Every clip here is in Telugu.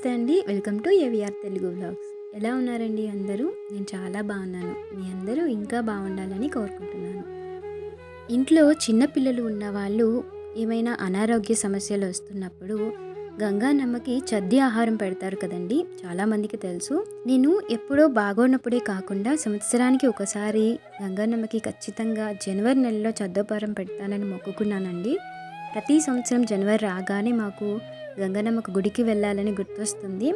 నమస్తే అండి. Welcome to AVR Telugu vlogs. ఎలా ఉన్నారండి అందరూ? నేను చాలా బాగున్నాను. మీ అందరూ ఇంకా బాగుండాలని కోరుకుంటున్నాను. ఇంట్లో చిన్నపిల్లలు ఉన్న వాళ్ళు ఏమైనా అనారోగ్య సమస్యలు వస్తున్నప్పుడు గంగానమ్మకి చద్ది ఆహారం పెడతారు కదండి. చాలామందికి తెలుసు. నేను ఎప్పుడో బాగోనప్పుడే కాకుండా సంవత్సరానికి ఒకసారి గంగానమ్మకి ఖచ్చితంగా జనవరి నెలలో చద్దోపారం పెడతానని మొక్కుకున్నానండి. ప్రతి సంవత్సరం జనవరి రాగానే మాకు గంగనమ్మకు గుడికి వెళ్ళాలని గుర్తొస్తుంది.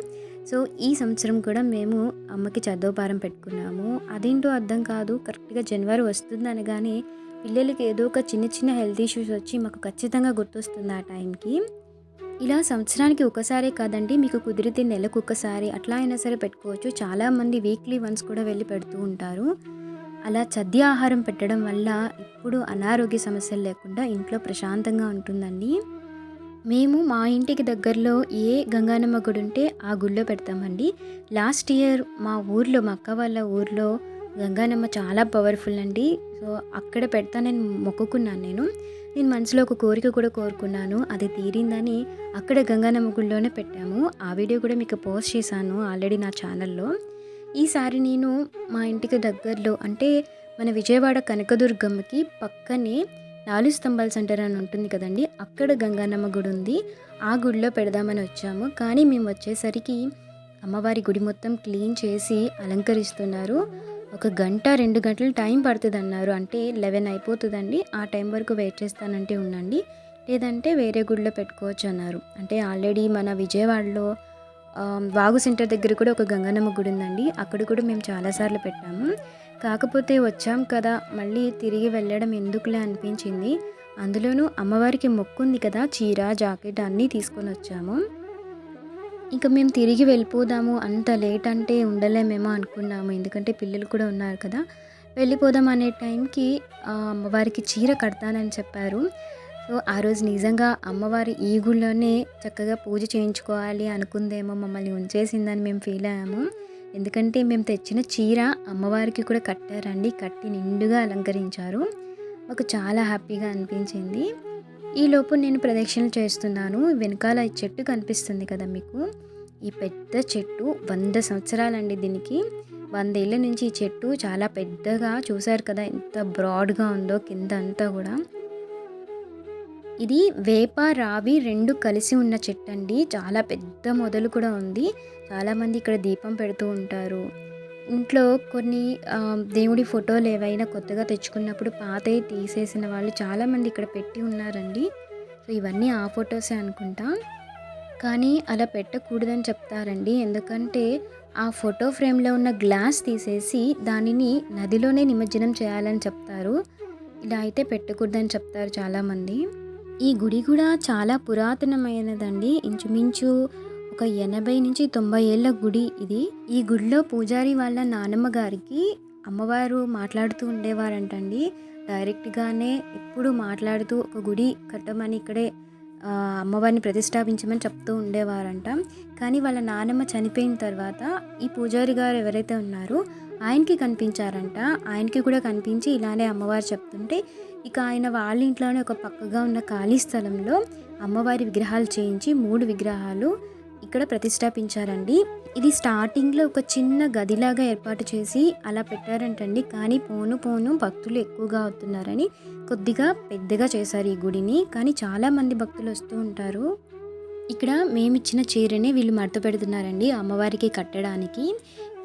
సో ఈ సంవత్సరం కూడా మేము అమ్మకి చద్దోపారం పెట్టుకున్నాము. అదేంటో అర్థం కాదు. కరెక్ట్గా జనవరి వస్తుంది అనగానే పిల్లలకి ఏదో ఒక చిన్న చిన్న హెల్త్ ఇష్యూస్ వచ్చి మాకు ఖచ్చితంగా గుర్తొస్తుంది ఆ టైంకి. ఇలా సంవత్సరానికి ఒకసారే కాదండి మీకు కుదిరితే నెలకు ఒకసారి అట్లా అయినా సరే పెట్టుకోవచ్చు. చాలామంది వీక్లీ వన్స్ కూడా వెళ్ళి పెడుతూ ఉంటారు. అలా చద్య ఆహారం పెట్టడం వల్ల ఇప్పుడు అనారోగ్య సమస్యలు లేకుండా ఇంట్లో ప్రశాంతంగా ఉంటుందండి. మేము మా ఇంటికి దగ్గరలో ఏ గంగానమ్మ గుడి ఉంటే ఆ గుడిలో పెడతామండి. లాస్ట్ ఇయర్ మా ఊర్లో మా అక్క వాళ్ళ ఊర్లో గంగానమ్మ చాలా పవర్ఫుల్ అండి. సో అక్కడ పెడతానని మొక్కుకున్నాను నేను. నేను మనసులో ఒక కోరిక కూడా కోరుకున్నాను. అది తీరిందని అక్కడ గంగానమ్మ గుడిలోనే పెట్టాము. ఆ వీడియో కూడా మీకు పోస్ట్ చేశాను ఆల్రెడీ నా ఛానల్లో. ఈసారి నేను మా ఇంటికి దగ్గరలో అంటే మన విజయవాడ కనకదుర్గమ్మకి పక్కనే నాలుగు స్తంభాల సెంటర్ అని ఉంటుంది కదండి అక్కడ గంగానమ్మ గుడి ఉంది. ఆ గుడిలో పెడదామని వచ్చాము. కానీ మేము వచ్చేసరికి అమ్మవారి గుడి మొత్తం క్లీన్ చేసి అలంకరిస్తున్నారు. ఒక గంట రెండు గంటలు టైం పడుతుంది అన్నారు అంటే లెవెన్ అయిపోతుందండి. ఆ టైం వరకు వెయిట్ చేస్తానంటే ఉండండి. లేదంటే వేరే గుడిలో పెట్టుకోవచ్చు అన్నారు. అంటే ఆల్రెడీ మన విజయవాడలో వాగు సెంటర్ దగ్గర కూడా ఒక గంగనమ్మ గుడి ఉందండి. అక్కడ కూడా మేము చాలాసార్లు పెట్టాము. కాకపోతే వచ్చాం కదా మళ్ళీ తిరిగి వెళ్ళడం ఎందుకులే అనిపించింది. అందులోనూ అమ్మవారికి మొక్కుంది కదా చీర జాకెట్ అన్నీ తీసుకొని వచ్చాము. ఇంకా మేము తిరిగి వెళ్ళిపోదాము అంత లేట్ అంటే ఉండలేమేమో అనుకున్నాము. ఎందుకంటే పిల్లలు కూడా ఉన్నారు కదా. వెళ్ళిపోదాం అనే టైంకి అమ్మవారికి చీర కడతానని చెప్పారు. సో ఆ రోజు నిజంగా అమ్మవారి ఈ గుళ్ళోనే చక్కగా పూజ చేయించుకోవాలి అనుకుందేమో మమ్మల్ని ఉంచేసిందని మేము ఫీల్ అయ్యాము. ఎందుకంటే మేము తెచ్చిన చీర అమ్మవారికి కూడా కట్టారండి. కట్టి నిండుగా అలంకరించారు. మాకు చాలా హ్యాపీగా అనిపించింది. ఈ లోపు నేను ప్రదక్షిణలు చేస్తున్నాను. వెనకాల ఈ చెట్టు కనిపిస్తుంది కదా మీకు? ఈ పెద్ద చెట్టు వంద సంవత్సరాలండి దీనికి. వందేళ్ళ నుంచి ఈ చెట్టు చాలా పెద్దగా చూశారు కదా? ఎంత బ్రాడ్గా ఉందో కింద అంతా కూడా. ఇది వేప రావి రెండు కలిసి ఉన్న చెట్టు అండి చాలా పెద్ద మొదలు కూడా ఉంది. చాలామంది ఇక్కడ దీపం పెడుతూ ఉంటారు. ఇంట్లో కొన్ని దేవుడి ఫోటోలు ఏవైనా కొత్తగా తెచ్చుకున్నప్పుడు పాతవి తీసేసిన వాళ్ళు చాలామంది ఇక్కడ పెట్టి ఉన్నారండి. సో ఇవన్నీ ఆ ఫొటోసే అనుకుంటా. కానీ అలా పెట్టకూడదని చెప్తారండి. ఎందుకంటే ఆ ఫోటో ఫ్రేమ్లో ఉన్న గ్లాస్ తీసేసి దానిని నదిలోనే నిమజ్జనం చేయాలని చెప్తారు. ఇలా అయితే పెట్టకూడదని చెప్తారు చాలామంది. ఈ గుడి కూడా చాలా పురాతనమైనదండి. ఇంచుమించు ఒక ఎనభై నుంచి తొంభై ఏళ్ళ గుడి ఇది. ఈ గుడిలో పూజారి వాళ్ళ నానమ్మ గారికి అమ్మవారు మాట్లాడుతూ ఉండేవారంటండి. డైరెక్ట్గానే ఎప్పుడు మాట్లాడుతూ ఒక గుడి కట్టమని ఇక్కడే అమ్మవారిని ప్రతిష్టాపించమని చెప్తూ ఉండేవారంట. కానీ వాళ్ళ నానమ్మ చనిపోయిన తర్వాత ఈ పూజారి గారు ఎవరైతే ఉన్నారో ఆయనకి కనిపించారంట. ఆయనకి కూడా కనిపించి ఇలానే అమ్మవారు చెప్తుంటే ఇక ఆయన వాళ్ళ ఇంట్లోనే ఒక పక్కగా ఉన్న ఖాళీ స్థలంలో అమ్మవారి విగ్రహాలు చేయించి మూడు విగ్రహాలు ఇక్కడ ప్రతిష్టాపించారండి. ఇది స్టార్టింగ్లో ఒక చిన్న గదిలాగా ఏర్పాటు చేసి అలా పెట్టారంటండి. కానీ పోను పోను భక్తులు ఎక్కువగా అవుతున్నారని కొద్దిగా పెద్దగా చేశారు ఈ గుడిని. కానీ చాలా మంది భక్తులు వస్తూ ఉంటారు. ఇక్కడ మేమిచ్చిన చీరని వీళ్ళు మడత పెడుతున్నారండి అమ్మవారికి కట్టడానికి.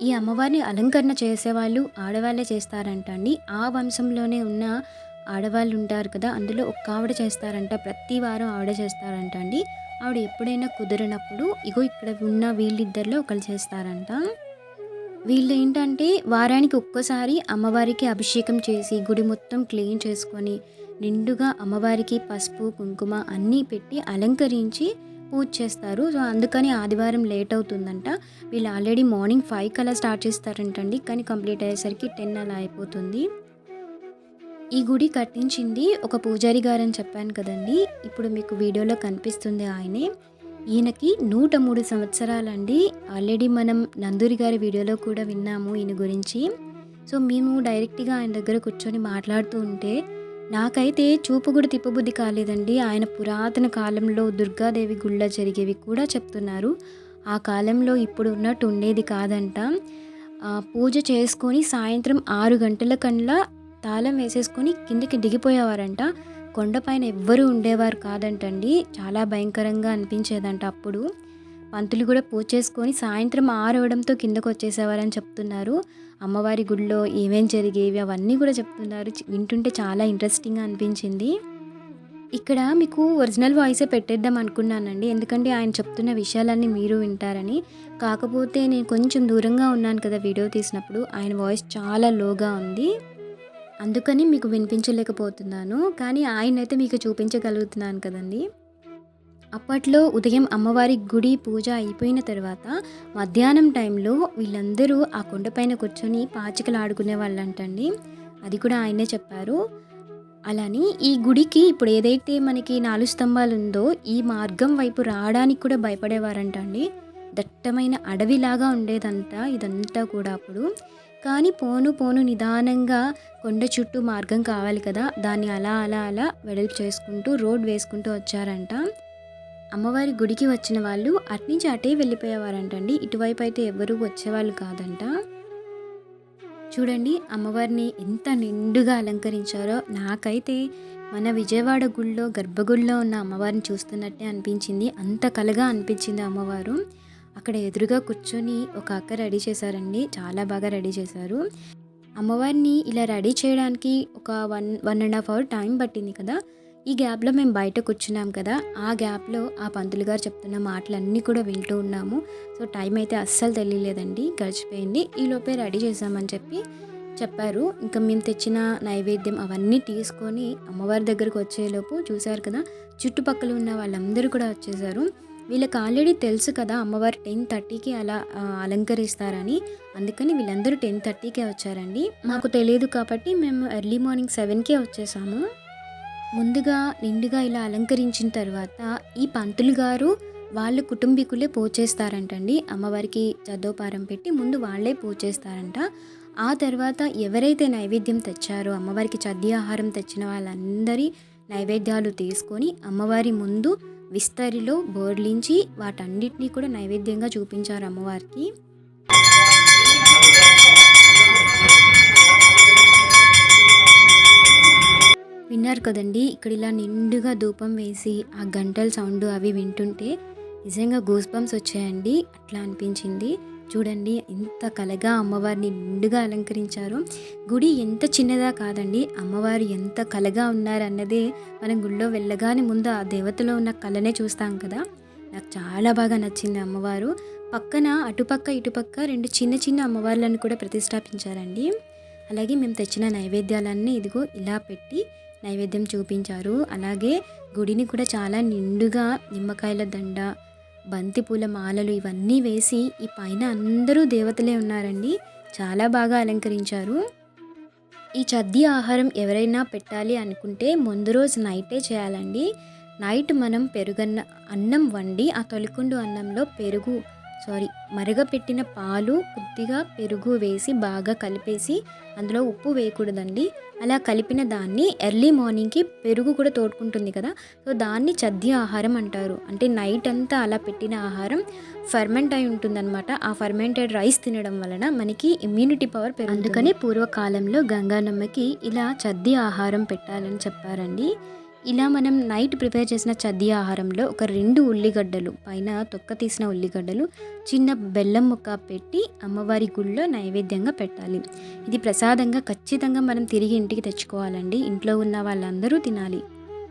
ఈ అమ్మవారిని అలంకరణ చేసేవాళ్ళు ఆడవాళ్ళే చేస్తారంట అండి ఆ వంశంలోనే ఉన్న ఆడవాళ్ళు ఉంటారు కదా అందులో ఒక్క ఆవిడ చేస్తారంట ప్రతి వారం ఆవిడ చేస్తారంట అండి ఆవిడ ఎప్పుడైనా కుదిరినప్పుడు ఇగో ఇక్కడ ఉన్న వీళ్ళిద్దరిలో ఒకరు చేస్తారంట. వీళ్ళు ఏంటంటే వారానికి ఒక్కసారి అమ్మవారికి అభిషేకం చేసి గుడి మొత్తం క్లీన్ చేసుకొని నిండుగా అమ్మవారికి పసుపు కుంకుమ అన్నీ పెట్టి అలంకరించి పూజ చేస్తారు. సో అందుకని ఆదివారం లేట్ అవుతుందంట. వీళ్ళు ఆల్రెడీ మార్నింగ్ ఫైవ్ కల్లా స్టార్ట్ చేస్తారంటండి. కానీ కంప్లీట్ అయ్యేసరికి టెన్ అలా అయిపోతుంది. ఈ గుడి కట్టించింది ఒక పూజారి గారు అని చెప్పాను కదండి. ఇప్పుడు మీకు వీడియోలో కనిపిస్తుంది ఆయనే. ఈయనకి నూట మూడు సంవత్సరాలండి. ఆల్రెడీ మనం నందూరి గారి వీడియోలో కూడా విన్నాము ఈయన గురించి. సో మేము డైరెక్ట్గా ఆయన దగ్గర కూర్చొని మాట్లాడుతూ ఉంటే నాకైతే చూపు కూడా తిప్పబుద్ధి కాలేదండి. ఆయన పురాతన కాలంలో దుర్గాదేవి గుళ్ళ జరిగేవి కూడా చెప్తున్నారు. ఆ కాలంలో ఇప్పుడు ఉన్నట్టు ఉండేది కాదంట. పూజ చేసుకొని సాయంత్రం ఆరు గంటల కన్నా తాళం వేసేసుకొని కిందకి దిగిపోయేవారంట. కొండపైన ఎవ్వరూ ఉండేవారు కాదంటండి. చాలా భయంకరంగా అనిపించేదంట అప్పుడు. పంతులు కూడా పూజ చేసుకొని సాయంత్రం ఆరవడంతో కిందకు వచ్చేసేవారని చెప్తున్నారు. అమ్మవారి గుడిలో ఏమేం జరిగేవి అవన్నీ కూడా చెప్తున్నారు. వింటుంటే చాలా ఇంట్రెస్టింగ్గా అనిపించింది. ఇక్కడ మీకు ఒరిజినల్ వాయిసే పెట్టేద్దాం అనుకున్నానండి. ఎందుకంటే ఆయన చెప్తున్న విషయాలన్నీ మీరు వింటారని. కాకపోతే నేను కొంచెం దూరంగా ఉన్నాను కదా వీడియో తీసినప్పుడు. ఆయన వాయిస్ చాలా లోగా ఉంది. అందుకని మీకు వినిపించలేకపోతున్నాను. కానీ ఆయన అయితే మీకు చూపించగలుగుతున్నాను కదండి. అప్పట్లో ఉదయం అమ్మవారి గుడి పూజ అయిపోయిన తర్వాత మధ్యాహ్నం టైంలో వీళ్ళందరూ ఆ కొండపైన కూర్చొని పాచికలు ఆడుకునే వాళ్ళంటండి. అది కూడా ఆయనే చెప్పారు. అలానే ఈ గుడికి ఇప్పుడు ఏదైతే మనకి నాలుగు స్తంభాలు ఉందో ఈ మార్గం వైపు రావడానికి కూడా భయపడేవారంట అండి దట్టమైన అడవిలాగా ఉండేదంతా ఇదంతా కూడా అప్పుడు. కానీ పోను పోను నిదానంగా కొండ చుట్టూ మార్గం కావాలి కదా దాన్ని అలా అలా అలా వెడల్పు చేసుకుంటూ రోడ్ వేసుకుంటూ వచ్చారంట. అమ్మవారి గుడికి వచ్చిన వాళ్ళు అట్నుంచి అటే వెళ్ళిపోయేవారంటండి. ఇటువైపు అయితే ఎవరూ వచ్చేవాళ్ళు కాదంట. చూడండి అమ్మవారిని ఎంత నిండుగా అలంకరించారో. నాకైతే మన విజయవాడ గుళ్ళో గర్భగుడిలో ఉన్న అమ్మవారిని చూస్తున్నట్టే అనిపించింది. అంత కలగా అనిపించింది అమ్మవారు. అక్కడ ఎదురుగా కూర్చొని ఒక అక్క రెడీ చేశారండి. చాలా బాగా రెడీ చేశారు. అమ్మవారిని ఇలా రెడీ చేయడానికి ఒక one one and half hour time పట్టింది కదా. ఈ గ్యాప్లో మేము బయట కూర్చున్నాం కదా ఆ గ్యాప్లో ఆ పంతులు గారు చెప్తున్న మాటలన్నీ కూడా వింటూ ఉన్నాము. సో టైం అయితే అస్సలు తెలియలేదండి గడిచిపోయింది. ఈ లోపే రెడీ చేసామని చెప్పి చెప్పారు. ఇంకా మేము తెచ్చిన నైవేద్యం అవన్నీ తీసుకొని అమ్మవారి దగ్గరకు వచ్చేలోపు చూశారు కదా చుట్టుపక్కల ఉన్న వాళ్ళందరూ కూడా వచ్చేసారు. వీళ్ళకి ఆల్రెడీ తెలుసు కదా అమ్మవారు టెన్ థర్టీకి అలా అలంకరిస్తారని. అందుకని వీళ్ళందరూ టెన్ థర్టీకే వచ్చారండి. మాకు తెలియదు కాబట్టి మేము ఎర్లీ మార్నింగ్ సెవెన్కే వచ్చేసాము. ముందుగా నిండుగా ఇలా అలంకరించిన తర్వాత ఈ పంతులు గారు వాళ్ళ కుటుంబీకులే పూజ చేస్తారంటండి అమ్మవారికి చదోపారం పెట్టి ముందు వాళ్ళే పూజ చేస్తారంట ఆ తర్వాత ఎవరైతే నైవేద్యం తెచ్చారో అమ్మవారికి చద్ది ఆహారం తెచ్చిన వాళ్ళందరి నైవేద్యాలు తీసుకొని అమ్మవారి ముందు విస్తరిలో బోర్లించి వాటన్నిటినీ కూడా నైవేద్యంగా చూపించారు అమ్మవారికి. విన్నారు కదండి. ఇక్కడ ఇలా నిండుగా ధూపం వేసి ఆ గంటల సౌండ్ అవి వింటుంటే నిజంగా గూస్ బంప్స్ వచ్చాయండి. అట్లా అనిపించింది. చూడండి ఎంత కలగా అమ్మవారిని నిండుగా అలంకరించారు. గుడి ఎంత చిన్నదా కాదండి. అమ్మవారు ఎంత కలగా ఉన్నారన్నదే మనం గుళ్ళో వెళ్ళగానే ముందు ఆ దేవతలో ఉన్న కళనే చూస్తాం కదా. నాకు చాలా బాగా నచ్చింది అమ్మవారు. పక్కన అటుపక్క ఇటుపక్క రెండు చిన్న చిన్న అమ్మవార్లను కూడా ప్రతిష్టాపించారండి. అలాగే మేము తెచ్చిన నైవేద్యాలన్నీ ఇదిగో ఇలా పెట్టి నైవేద్యం చూపించారు. అలాగే గుడిని కూడా చాలా నిండుగా నిమ్మకాయల దండ బంతిపూల మాలలు ఇవన్నీ వేసి ఈ పైన అందరూ దేవతలే ఉన్నారండి. చాలా బాగా అలంకరించారు. ఈ చద్ది ఆహారం ఎవరైనా పెట్టాలి అనుకుంటే ముందు రోజు నైటే చేయాలండి. నైట్ మనం పెరుగన్న అన్నం వండి ఆ తొలికుండు అన్నంలో పెరుగు సారీ మరగపెట్టిన పాలు కొద్దిగా పెరుగు వేసి బాగా కలిపేసి అందులో ఉప్పు వేయకూడదండి. అలా కలిపిన దాన్ని ఎర్లీ మార్నింగ్కి పెరుగు కూడా తోడుకుంటుంది కదా. సో దాన్ని చద్ది ఆహారం అంటారు. అంటే నైట్ అంతా అలా పెట్టిన ఆహారం ఫర్మెంట్ అయి ఉంటుందన్నమాట. ఆ ఫర్మెంటెడ్ రైస్ తినడం వలన మనకి ఇమ్యూనిటీ పవర్ పెరుగు అందుకని పూర్వకాలంలో గంగానమ్మకి ఇలా చద్ది ఆహారం పెట్టాలని చెప్పారండి. ఇలా మనం నైట్ ప్రిపేర్ చేసిన చద్ది ఆహారంలో ఒక రెండు ఉల్లిగడ్డలు పైన తొక్క తీసిన ఉల్లిగడ్డలు చిన్న బెల్లం ముక్క పెట్టి అమ్మవారి గుళ్ళో నైవేద్యంగా పెట్టాలి. ఇది ప్రసాదంగా ఖచ్చితంగా మనం తిరిగి ఇంటికి తెచ్చుకోవాలండి. ఇంట్లో ఉన్న వాళ్ళందరూ తినాలి.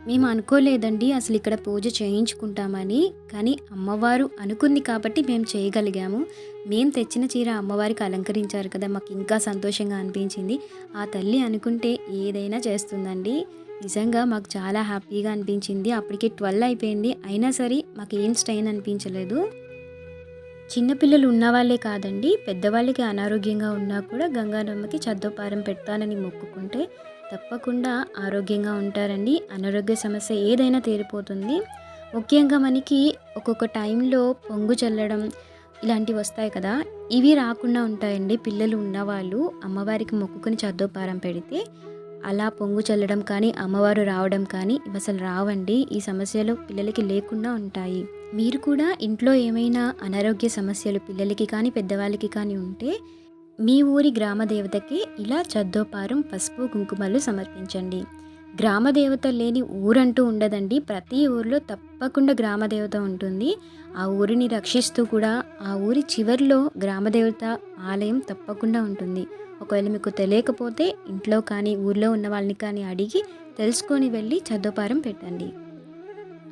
మేము అనుకోలేదండి అసలు ఇక్కడ పూజ చేయించుకుంటామని కానీ అమ్మవారు అనుకుంది కాబట్టి మేము చేయగలిగాము. మేము తెచ్చిన చీర అమ్మవారికి అలంకరించారు కదా మాకు ఇంకా సంతోషంగా అనిపించింది. ఆ తల్లి అనుకుంటే ఏదైనా చేస్తుందండి. నిజంగా మాకు చాలా హ్యాపీగా అనిపించింది. అప్పటికే ట్వెల్వ్ అయిపోయింది. అయినా సరే మాకు ఏం స్ట్రెయిన్ అనిపించలేదు. చిన్నపిల్లలు ఉన్నవాళ్ళే కాదండి. పెద్దవాళ్ళకి అనారోగ్యంగా ఉన్నా కూడా గంగానమ్మకి చద్దోపారం పెడతానని మొక్కుకుంటే తప్పకుండా ఆరోగ్యంగా ఉంటారండి. అనారోగ్య సమస్య ఏదైనా తీరిపోతుంది. ముఖ్యంగా మనకి ఒక్కొక్క టైంలో పొంగు చల్లడం ఇలాంటివి వస్తాయి కదా. ఇవి రాకుండా ఉంటాయండి. పిల్లలు ఉన్నవాళ్ళు అమ్మవారికి మొక్కుకొని చద్దోపారం పెడితే అలా పొంగు చల్లడం కానీ అమ్మవారు రావడం కానీ ఇవి అసలు రావండి. ఈ సమస్యలు పిల్లలకి లేకుండా ఉంటాయి. మీరు కూడా ఇంట్లో ఏమైనా అనారోగ్య సమస్యలు పిల్లలకి కానీ పెద్దవాళ్ళకి కానీ ఉంటే మీ ఊరి గ్రామ దేవతకి ఇలా చద్దోపారం పసుపు కుంకుమలు సమర్పించండి. గ్రామ దేవత లేని ఊరంటూ ఉండదండి. ప్రతి ఊరిలో తప్పకుండా గ్రామ దేవత ఉంటుంది. ఆ ఊరిని రక్షిస్తూ కూడా ఆ ఊరి చివర్లో గ్రామదేవత ఆలయం తప్పకుండా ఉంటుంది. ఒకవేళ మీకు తెలియకపోతే ఇంట్లో కానీ ఊర్లో ఉన్న వాళ్ళని కానీ అడిగి తెలుసుకొని వెళ్ళి చద్దోపారం పెట్టండి.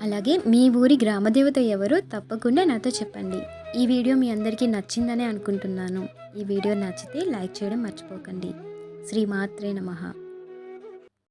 అలాగే మీ ఊరి గ్రామదేవత ఎవరో తప్పకుండా నాతో చెప్పండి. ఈ వీడియో మీ అందరికీ నచ్చిందనే అనుకుంటున్నాను. ఈ వీడియో నచ్చితే లైక్ చేయడం మర్చిపోకండి. శ్రీమాత్రే నమః.